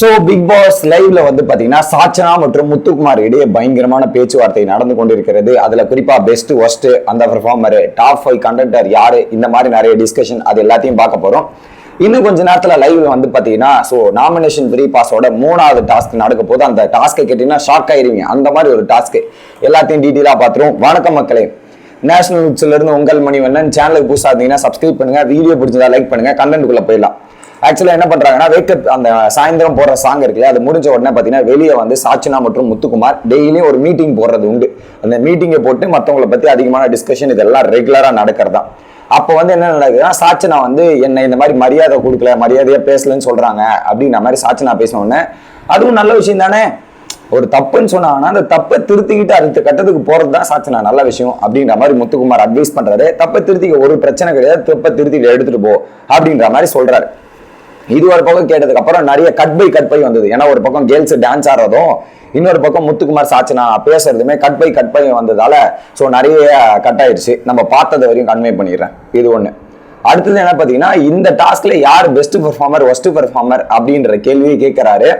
So big pass லைவ்ல வந்து பார்த்தீங்கன்னா சாச்சனா மற்றும் முத்துக்குமார் இடையே பயங்கரமான பேச்சுவார்த்தை நடந்து கொண்டிருக்கிறது. அதில் குறிப்பாக பெஸ்ட் ஒஸ்ட் அந்த பெர்ஃபார்மர் டாப் ஃபைவ் கண்டக்டர் யார்? இந்த மாதிரி நிறைய டிஸ்கஷன் அது எல்லாத்தையும் பார்க்க போகிறோம் இன்னும் கொஞ்ச நேரத்தில் லைவ்ல வந்து பார்த்தீங்கன்னா ஸோ நாமினேஷன் ஃப்ரீ பாஸோட மூணாவது டாஸ்க் நடக்க போது அந்த டாஸ்க்கை கேட்டிங்கன்னா ஷாக் ஆயிருவீங்க. அந்த மாதிரி ஒரு டாஸ்க் எல்லாத்தையும் டீட்டெயிலாக பார்த்துருவோம். வணக்கம் மக்களே. நேஷனல் நியூஸ்லேருந்து இருந்து உங்கள் மணிவண்ணன். சேனலுக்கு புதுசாக இருந்தீங்கன்னா சப்ஸ்கிரைப் பண்ணுங்க. வீடியோ பிடிச்சதா லைக் பண்ணுங்கள் கண்டென்ட்டுக்குள்ளே போயிடலாம். ஆக்சுவலாக என்ன பண்ணுறாங்கன்னா வேக்கப் அந்த சாயந்தரம் போடுற சாங் இருக்குல்ல அது முடிஞ்ச உடனே பார்த்தீங்கன்னா வெளியே வந்து சாச்சினா மற்றும் முத்துக்குமார் டெய்லியும் ஒரு மீட்டிங் போடுறது உண்டு. அந்த மீட்டிங்கை போட்டு மற்றவங்களை பற்றி அதிகமான டிஸ்கஷன் இதெல்லாம் ரெகுலரா நடக்கிறதா அப்போ வந்து என்ன நடக்குதுன்னா சாச்சனா வந்து என்னை இந்த மாதிரி மரியாதை கொடுக்கல மரியாதையாக பேசலன்னு சொல்கிறாங்க அப்படின்ற மாதிரி சாச்சனா பேசின உடனே அதுவும் நல்ல விஷயம் தானே. ஒரு தப்புன்னு சொன்னாங்கன்னா அந்த தப்பை திருத்திக்கிட்டு அடுத்த கட்டத்துக்கு போகிறது தான் சாச்சனா நல்ல விஷயம் அப்படின்ற மாதிரி முத்துக்குமார் அட்வைஸ் பண்ணுறாரு தப்பை திருத்திக்க ஒரு பிரச்சனை கிடையாது தப்பை திருத்திக்கிட்டு எடுத்துகிட்டு போ அப்படின்ற மாதிரி சொல்கிறாரு இது ஒரு பக்கம் கேட்டதுக்கு அப்புறம் நிறைய கட் பை கட் பை வந்தது. ஏன்னா ஒரு பக்கம் கேர்ள்ஸ் டான்ஸ் ஆடுறதும் இன்னொரு பக்கம் முத்துக்குமார் சாச்சனா பேசுறதுமே கட் பை கட் பை வந்ததால ஸோ நிறைய கட் ஆயிடுச்சு. நம்ம பார்த்தது வரையும் கன்வே பண்ணிடுறேன். இது ஒன்று அடுத்தது என்ன பார்த்தீங்கன்னா இந்த டாஸ்க்ல யார் பெஸ்ட் பெர்ஃபார்மர் ஒஸ்ட் பெர்ஃபார்மர் அப்படின்ற கேள்வியை கேட்கிறாரு.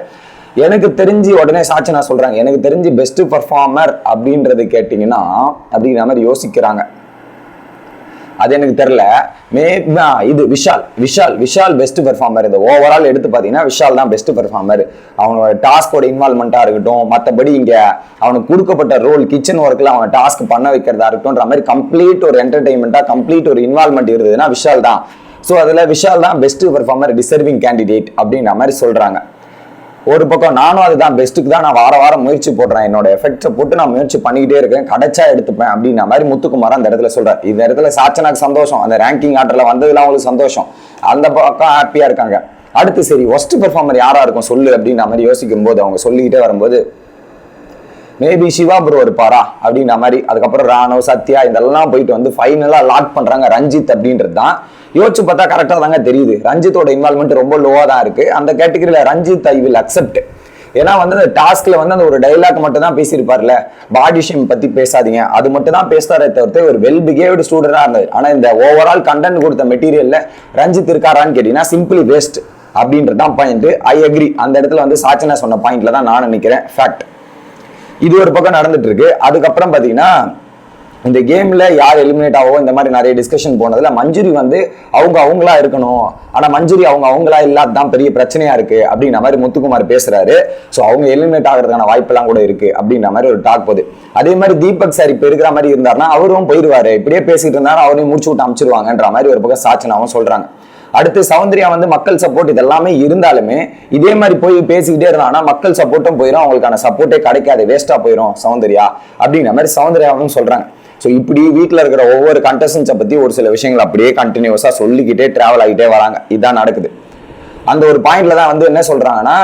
எனக்கு தெரிஞ்சு உடனே சாச்சனா சொல்றாங்க எனக்கு தெரிஞ்சு பெஸ்ட் பெர்ஃபார்மர் அப்படின்றது கேட்டிங்கன்னா அப்படிங்கிற மாதிரி யோசிக்கிறாங்க. அது எனக்கு தெரில மே இது விஷால். விஷால் விஷால் பெஸ்ட் பெர்ஃபார்மர் இந்த ஓவரால் எடுத்து பார்த்தீங்கன்னா விஷால் தான் பெஸ்ட் பெர்ஃபார்மர் அவனோட டாஸ்கோட இன்வால்மெண்ட்டாக இருக்கட்டும் மற்றபடி இங்கே அவனுக்கு கொடுக்கப்பட்ட ரோல் கிச்சன் ஒர்க்கில் அவன் டாஸ்க் பண்ண வைக்கிறதா இருக்கட்டும்ன்ற மாதிரி கம்ப்ளீட் ஒரு என்டர்டைன்மெண்ட்டாக கம்ப்ளீட் ஒரு இன்வால்மெண்ட் இருந்ததுன்னா விஷால் தான். ஸோ அதில் விஷால் தான் பெஸ்ட் பெர்ஃபார்மர் டிசர்விங் கேண்டிடேட் அப்படின்ற மாதிரி சொல்கிறாங்க ஒரு பக்கம் நானும் அதுதான் பெஸ்ட்டுக்கு தான் நான் வார வாரம் முயற்சி போடுறேன். என்னோட எஃபெக்ட்ஸை போட்டு நான் முயற்சி பண்ணிக்கிட்டே இருக்கேன். கிடைச்சா எடுத்துப்பேன் அப்படின்ன மாதிரி முத்துக்குமார் அந்த இடத்துல சொல்றாரு. இந்த இடத்துல சாச்சனாக்கு சந்தோஷம். அந்த ரேங்கிங் ஆர்டர்ல வந்ததுல அவங்களுக்கு சந்தோஷம். அந்த பக்கம் ஹாப்பியா இருக்காங்க. அடுத்து சரி ஒஸ்ட் பெர்ஃபார்மர் யாரா இருக்கும்? சொல்லு அப்படின்ற மாதிரி யோசிக்கும் போது அவங்க சொல்லிக்கிட்டே வரும்போது மேபி சிவா ப்ரோ இருப்பாரா? அப்படின்ற மாதிரி. அதுக்கப்புறம் ராணவ் சத்யா இதெல்லாம் போயிட்டு வந்து ஃபைனலாக லாக் பண்ணுறாங்க ரஞ்சித் அப்படின்றது தான். யோசிச்சு பார்த்தா கரெக்டாக தாங்க தெரியுது. ரஞ்சித்தோட இன்வால்மெண்ட் ரொம்ப லோவாக தான் இருக்கு. அந்த கேட்டகரியில் ரஞ்சித் ஐ வில் அக்செப்ட் ஏன்னா வந்து அந்த டாஸ்க்ல வந்து அந்த ஒரு டைலாக் மட்டும் தான் பேசியிருப்பார்ல. பாடி ஷேம் பத்தி பேசாதீங்க. அது மட்டும் தான் பேசுறாரே தவிர்த்து ஒரு வெல் பிஹேவ்டு ஸ்டூடெண்டா இருந்தது ஆனா இந்த ஓவரால் கண்டென்ட் கொடுத்த மெட்டீரியல்ல ரஞ்சித் இருக்காரான்னு கேட்டீங்கன்னா சிம்பிளி வேஸ்ட் அப்படின்றது தான் பாயிண்ட் ஐ அக்ரி அந்த இடத்துல வந்து சாச்சனா சொன்ன பாயிண்ட்ல தான் நான் நினைக்கிறேன். ஃபேக்ட் இது ஒரு பக்கம் நடந்துட்டு இருக்கு அதுக்கப்புறம் பார்த்தீங்கன்னா இந்த கேம்ல யார் எலிமினேட் ஆகவோ இந்த மாதிரி நிறைய டிஸ்கஷன் போனதுல மஞ்சுரி வந்து அவங்க அவங்களா இருக்கணும். ஆனா மஞ்சுரி அவங்க அவங்களா இல்லாததான் பெரிய பிரச்சனையா இருக்கு அப்படின்ற மாதிரி முத்துக்குமார் பேசுறாரு. ஸோ அவங்க எலிமினேட் ஆகிறதுக்கான வாய்ப்பெல்லாம் கூட இருக்கு அப்படின்ற மாதிரி ஒரு டாக் போகுது. அதே மாதிரி தீபக் சார் இப்ப இருக்கிற மாதிரி இருந்தாருன்னா அவரும் போயிடுவாரு இப்படியே பேசிட்டு இருந்தாலும் அவரையும் முடிச்சு விட்டு அமைச்சிருவாங்கன்ற மாதிரி ஒரு பக்கம் சாச்சனாவும் சொல்றாங்க. அடுத்து சௌந்தர்யா வந்து மக்கள் சப்போர்ட் இதெல்லாமே இருந்தாலுமே இதே மாதிரி போய் பேசிக்கிட்டே இருந்தாங்கன்னா மக்கள் சப்போர்ட்டும் போயிடும் அவங்களுக்கான சப்போர்ட்டே கிடைக்காது வேஸ்ட்டாக போயிடும் சௌந்தர்யா அப்படிங்கிற மாதிரி சௌந்தர்யாவும் சொல்கிறாங்க ஸோ இப்படி வீட்டில் இருக்கிற ஒவ்வொரு கண்டஸ்டன்ஸை பற்றி ஒரு சில விஷயங்கள் அப்படியே கண்டினியூஸாக சொல்லிக்கிட்டே ட்ராவல் ஆகிட்டே வராங்க. இதுதான் நடக்குது. அந்த ஒரு பாயிண்ட்ல தான் வந்து என்ன சொல்கிறாங்கன்னா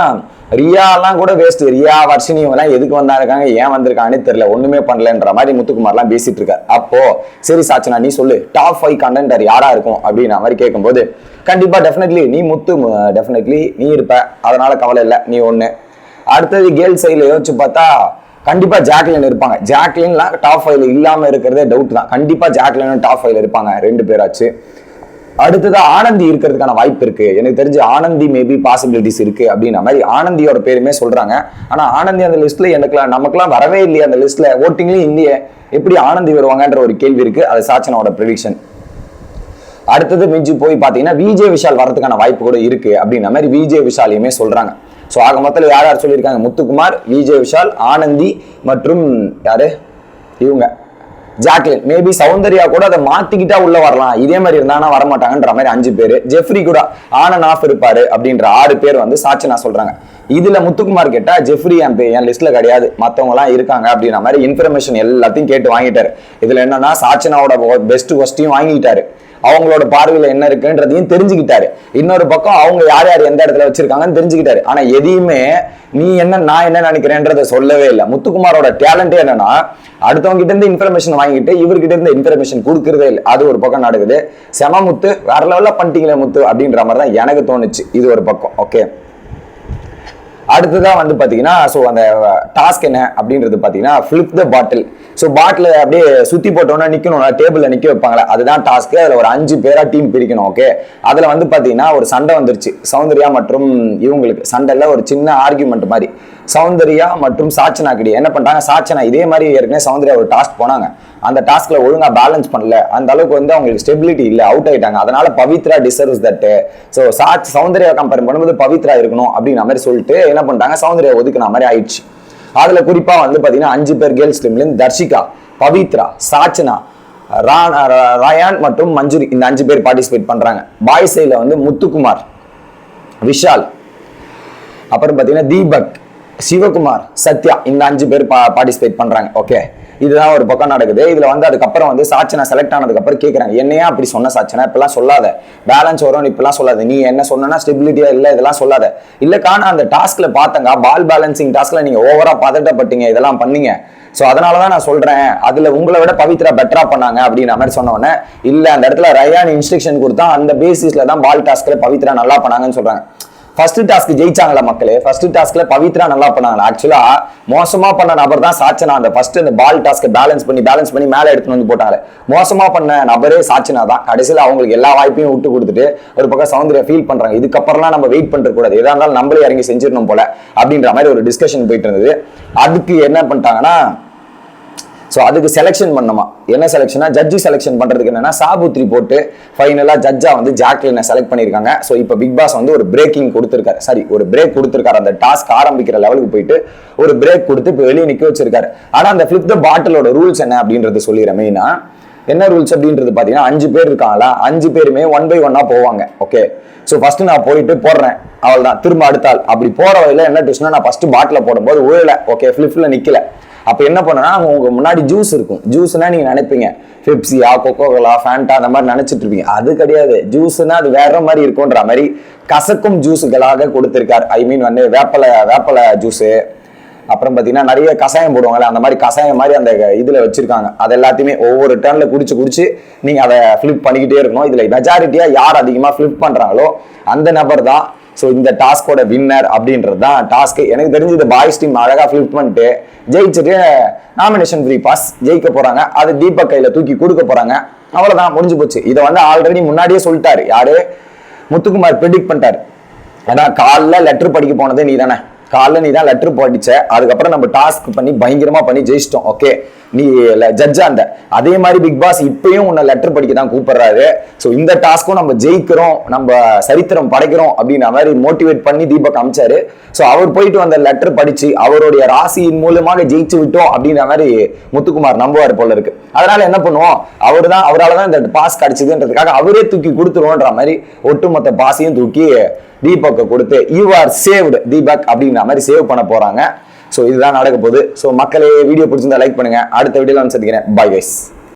ரியாலாம் கூட வேஸ்ட் ரியா வர்ஷினி இவங்கெல்லாம் எதுக்கு வந்தா இருக்காங்க? ஏன் வந்திருக்காங்கன்னு தெரியல. ஒண்ணுமே பண்ணலன்ற மாதிரி முத்துக்குமார்லாம் பேசிட்டு இருக்காரு. அப்போ சரி சாச்சனா நீ சொல்லு டாப் ஃபைவ் கண்டென்டர் யாரா இருக்கும் அப்படின்ற மாதிரி கேட்கும்போது கண்டிப்பா டெஃபினெட்லி நீ முத்து டெஃபினெட்லி நீ இருப்ப. அதனால கவலை இல்லை நீ ஒண்ணு. அடுத்தது கேர்ள் சைடில் யோசிச்சு பார்த்தா கண்டிப்பா ஜாக்லின் இருப்பாங்க. ஜாக்லின்லாம் டாப் ஃபைவ்ல இல்லாம இருக்கிறதே டவுட் தான். கண்டிப்பா ஜாக்லினும் டாப் ஃபைவ்ல இருப்பாங்க ரெண்டு பேராச்சு. அடுத்தது ஆனந்தி இருக்கிறதுக்கான வாய்ப்பு இருக்கு. எனக்கு தெரிஞ்சு ஆனந்தி மேபி பாசிபிலிட்டிஸ் இருக்கு அப்படின்ற மாதிரி ஆனந்தியோட பேருமே சொல்றாங்க. ஆனா ஆனந்தி அந்த லிஸ்ட்ல எனக்குலாம் நமக்குலாம் வரவே இல்லையே அந்த லிஸ்ட்ல ஓட்டிங்லயும் இல்லையே. எப்படி ஆனந்தி வருவாங்கன்ற ஒரு கேள்வி இருக்கு. அது சாச்சனாவோட ப்ரிடிக்ஷன் அடுத்தது மிஞ்சி போய் பார்த்தீங்கன்னா விஜய் விஷால் வரதுக்கான வாய்ப்பு கூட இருக்கு அப்படின்ற மாதிரி விஜய் விஷாலையுமே சொல்றாங்க. ஸோ ஆக மொத்தத்தில் யார் யார் சொல்லியிருக்காங்க? முத்துக்குமார் விஜய் விஷால் ஆனந்தி மற்றும் யாரு? இவங்க. ஜாக்லின் மேபி சௌந்தர்யா கூட அதை மாத்திக்கிட்டா உள்ள வரலாம். இதே மாதிரி இருந்தானா வரமாட்டாங்கன்ற மாதிரி அஞ்சு பேர். ஜெஃப்ரி கூட ஆன் அண்ட் ஆஃப் இருப்பாரு அப்படின்ற ஆறு பேர் வந்து சாட்சினா சொல்றாங்க. இதுல முத்துக்குமார் கேட்டா ஜெஃப்ரி என் என் லிஸ்ட்ல கிடையாது. மத்தவங்க எல்லாம் இருக்காங்க அப்படின்ற மாதிரி இன்ஃபர்மேஷன் எல்லாத்தையும் கேட்டு வாங்கிட்டாரு. இதுல என்னன்னா சாச்சனாவோட பெஸ்ட் ஒஸ்டையும் வாங்கிட்டாரு அவங்களோட பார்வையில என்ன இருக்குன்றதையும் தெரிஞ்சுக்கிட்டாரு. இன்னொரு பக்கம் அவங்க யார் யார் எந்த இடத்துல வச்சிருக்காங்கன்னு தெரிஞ்சுக்கிட்டாரு. ஆனா எதையுமே நீ என்ன நான் என்ன நினைக்கிறேன்றத சொல்லவே இல்லை. முத்துக்குமாரோட டேலண்டே என்னன்னா அடுத்தவங்க கிட்ட இருந்து இன்ஃபர்மேஷன் வாங்கிட்டு இவர்கிட்ட இருந்து இன்ஃபர்மேஷன் கொடுக்கறதே இல்லை. அது ஒரு பக்கம் நடக்குது. செம முத்து வேற லெவலில் பண்ணிட்டீங்களே முத்து அப்படின்ற மாதிரி தான் எனக்கு தோணுச்சு. இது ஒரு பக்கம் ஓகே அடுத்ததான் வந்து பார்த்தீங்கன்னா ஸோ அந்த டாஸ்க் என்ன அப்படின்றது பார்த்தீங்கன்னா ஃபிளிப் த பாட்டில் ஸோ பாட்டில் அப்படியே சுற்றி போட்டோன்னா நிற்கணும்னா டேபிளில் நிற்க வைப்பாங்களே அதுதான் டாஸ்க்கு அதில் ஒரு அஞ்சு பேராக டீம் பிரிக்கணும் ஓகே அதில் வந்து பார்த்தீங்கன்னா ஒரு சண்டை வந்துருச்சு. சௌந்தர்யா மற்றும் இவங்களுக்கு. சண்டையில் ஒரு சின்ன ஆர்கியூமெண்ட் மாதிரி. சௌந்தர்யா மற்றும் சாச்சனா என்ன பண்ணுறாங்க சாச்சனா இதே மாதிரி ஏற்கனவே சௌந்தர்யா ஒரு டாஸ்க் போனாங்க. அந்த டாஸ்க்ல ஒழுங்கா பேலன்ஸ் பண்ணல. அந்த அளவுக்கு வந்து அவங்களுக்கு ஸ்டெபிலிட்டி இல்ல அவுட் ஆயிட்டாங்க. அதனால பவித்ரா டிசர்வ்ஸ் தட் ஸோ சாச் சௌந்தர்யா கம்பேர் பண்ணும்போது பவித்ரா இருக்கணும் அப்படிங்கிற மாதிரி சொல்லிட்டு என்ன பண்ணிட்டாங்க? சௌந்தர்யா ஒதுக்குன மாதிரி ஆயிடுச்சு. அதுல குறிப்பா வந்து பாத்தீங்கன்னா அஞ்சு பேர் கேர்ள்ஸ் டீம்லேருந்து தர்ஷிகா பவித்ரா சாச்சனா ராயான் மற்றும் மஞ்சுரி இந்த அஞ்சு பேர் பார்ட்டிசிபேட் பண்றாங்க. பாய் சைடில் வந்து முத்துக்குமார் விஷால் அப்புறம் பார்த்தீங்கன்னா தீபக் சிவகுமார் சத்யா இந்த அஞ்சு பேர் பா பார்ட்டிசிபேட் பண்றாங்க. ஓகே இதுதான் ஒரு பக்கம் நடக்குது. இதுல வந்து அதுக்கப்புறம் வந்து சாச்சனா செலக்ட் ஆனதுக்கப்புறம் கேட்குறாங்க என்னையா அப்படி சொன்ன சாச்சனா இப்பெல்லாம் சொல்லாத. பேலன்ஸ் வரும் இப்பெல்லாம் சொல்லாத. நீ என்ன சொன்னா ஸ்டெபிலிட்டியா இல்லை இதெல்லாம் சொல்லாத. இல்லைக்கா நான் அந்த டாஸ்க்ல பார்த்தங்க பால் பேலன்சிங் டாஸ்க்ல நீங்க ஓவரா பதட்டப்பட்டீங்க. இதெல்லாம் பண்ணீங்க. ஸோ அதனால தான் நான் சொல்கிறேன் அதில் உங்களை விட பவித்ரா பெட்டராக பண்ணாங்க அப்படின்ற மாதிரி சொன்னோடனே இல்லை அந்த இடத்துல ரயான் இன்ஸ்ட்ரக்ஷன் கொடுத்தா அந்த பேசிஸில் தான் பால் டாஸ்க்கில் பவித்ரா நல்லா பண்ணாங்கன்னு சொல்கிறாங்க ஃபர்ஸ்ட் டாஸ்க் ஜெயிச்சாங்களா மக்களே? ஃபர்ஸ்ட் டாஸ்க்ல பவித்ரா நல்லா பண்ணாங்களா? ஆக்சுவலா மோசமா பண்ண நபர் தான் சாச்சனா அந்த ஃபர்ஸ்ட் அந்த பால் டாஸ்க் பேலன்ஸ் பண்ணி பேலன்ஸ் பண்ணி மேலே எடுத்துட்டு வந்து போட்டாங்க. மோசமா பண்ண நபரே சாச்சனா தான். கடைசியில் அவங்களுக்கு எல்லா வாய்ப்பையும் விட்டு கொடுத்துட்டு ஒரு பக்கம் சௌந்தர்யா ஃபீல் பண்றாங்க. இதுக்கப்புறம்லாம் நம்ம வெயிட் பண்ற கூடாது எதா இருந்தாலும் நம்மளே இறங்கி செஞ்சிடணும் போல அப்படின்ற மாதிரி ஒரு டிஸ்கஷன் போயிட்டு இருந்தது. அதுக்கு என்ன பண்ணிட்டாங்கன்னா ஸோ அதுக்கு செலெக்ஷன் பண்ணணுமா? என்ன செலெக்ஷனா ஜட்ஜி செலெக்ஷன் பண்ணுறதுக்கு என்னன்னா சாபுத்ரி போட்டு ஃபைனலாக ஜட்ஜா வந்து ஜாக்லினை செலக்ட் பண்ணியிருக்காங்க ஸோ இப்போ பிக் பாஸ் வந்து ஒரு பிரேக்கிங் கொடுத்துருக்காரு. சாரி ஒரு பிரேக் கொடுத்துருக்காரு. அந்த டாஸ்க் ஆரம்பிக்கிற லெவலுக்கு போயிட்டு ஒரு பிரேக் கொடுத்து இப்போ வெளியே நிற்க வச்சிருக்காரு. ஆனால் அந்த ஃபிளிப் த பாட்டிலோட ரூல்ஸ் என்ன அப்படின்றது சொல்லிடுறேன் மெயினாக என்ன ரூல்ஸ் அப்படின்றது பார்த்தீங்கன்னா அஞ்சு பேர் இருக்காங்களா அஞ்சு பேருமே ஒன் பை ஒன்னாக போவாங்க. ஓகே ஸோ ஃபர்ஸ்ட் நான் போயிட்டு போடுறேன். அவள் தான் திரும்ப அடுத்தாள் அப்படி போகிற வகையில் என்ன ட்விஸ்ட்னா நான் ஃபர்ஸ்ட் பாட்டில் போடும்போது உழலை ஓகே ஃபிளிப்ல நிற்கல அப்போ என்ன பண்ணனா உங்க முன்னாடி ஜூஸ் இருக்கும். ஜூஸ்னா நீங்க நினைப்பீங்க பெப்சியா கொக்கோகோலா ஃபேண்டா அந்த மாதிரி நினைச்சிட்டு இருப்பீங்க. அது கிடையாது. ஜூஸ்னா அது வேற மாதிரி இருக்கும்ன்ற மாதிரி கசக்கும் ஜூஸுகளாக கொடுத்திருக்கார். ஐ மீன் வந்து வேப்பலை வேப்பலை ஜூஸு அப்புறம் பார்த்தீங்கன்னா நிறைய கஷாயம் போடுவாங்கல்ல அந்த மாதிரி கஷாயம் மாதிரி அந்த இதில் வச்சிருக்காங்க. அது எல்லாத்தையுமே ஒவ்வொரு டேர்னில் குடிச்சு குடிச்சு நீங்கள் அதை ஃப்ளிப் பண்ணிக்கிட்டே இருக்கணும். இதில் மெஜாரிட்டியாக யார் அதிகமாக ஃப்ளிப் பண்ணுறாங்களோ அந்த நபர் தான் ஸோ இந்த டாஸ்கோட வின்னர் அப்படின்றது தான் டாஸ்க்கு எனக்கு தெரிஞ்சு இந்த பாய்ஸ் டீம் அழகாக ஃபிளிப் பண்ணிட்டு ஜெயிச்சுட்டு நாமினேஷன் ஃப்ரீ பாஸ் ஜெயிக்க போகிறாங்க அது தீபக் கையில் தூக்கி கொடுக்க போகிறாங்க அவ்வளோதான் முடிஞ்சு போச்சு. இதை வந்து ஆல்ரெடி முன்னாடியே சொல்லிட்டாரு. யாரு? முத்துக்குமார் ப்ரெடிக்ட் பண்ணிட்டாரு. ஏன்னா காலைல லெட்டர் படிக்க போனது நீ தானே காலைல நீ தான் லெட்டர் படிச்ச அதுக்கப்புறம் நம்ம டாஸ்க் பண்ணி பயங்கரமா பண்ணி ஜெயிச்சிட்டோம். ஓகே நீ ஜட்ஜா அந்த அதே மாதிரி பிக் பாஸ் இப்பயும் உன்னை லெட்டர் படிக்க தான் கூப்பிடுறாரு. ஸோ இந்த டாஸ்க்கும் நம்ம ஜெயிக்கிறோம். நம்ம சரித்திரம் படைக்கிறோம் அப்படின்ற மாதிரி மோட்டிவேட் பண்ணி தீபக் அமிச்சாரு. ஸோ அவர் போயிட்டு வந்த லெட்டர் படிச்சு அவருடைய ராசியின் மூலமாக ஜெயிச்சு விட்டோம் அப்படின்ற மாதிரி முத்துக்குமார் நம்புவார் போல இருக்கு. அதனால என்ன பண்ணுவோம்? அவர் தான் அவரால் தான் இந்த பாஸ் கிடைச்சதுன்றதுக்காக அவரே தூக்கி கொடுத்துருவோன்ற மாதிரி ஒட்டுமொத்த பாஸையும் தூக்கி தீபக்கை கொடுத்து யூ ஆர் சேவ்டு தீபக் அப்படிங்கிற மாதிரி சேவ் பண்ண போறாங்க. ஸோ இதுதான் நடக்க போகுது. ஸோ மக்களே வீடியோ பிடிச்சிருந்தா லைக் பண்ணுங்க. அடுத்த வீடியோல வந்து சந்திக்கிறேன். Bye guys